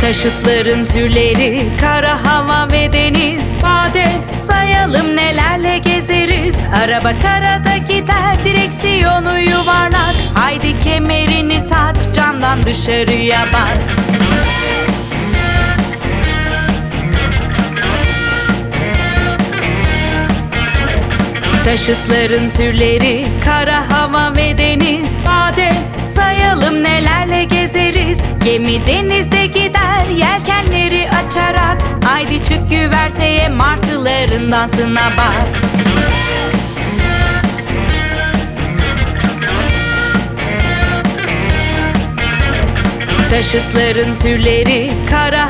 Taşıtların türleri kara hava ve deniz. Sade sayalım nelerle gezeriz. Araba karada gider direksiyonu yuvarlak. Haydi kemerini tak camdan dışarıya bak Taşıtların türleri kara hava ve deniz. Sade sayalım nelerle gezeriz. Gemi denizde gider yelkenleri açarak. Haydi çık güverteye martıların dansına bak. Taşıtların türleri kara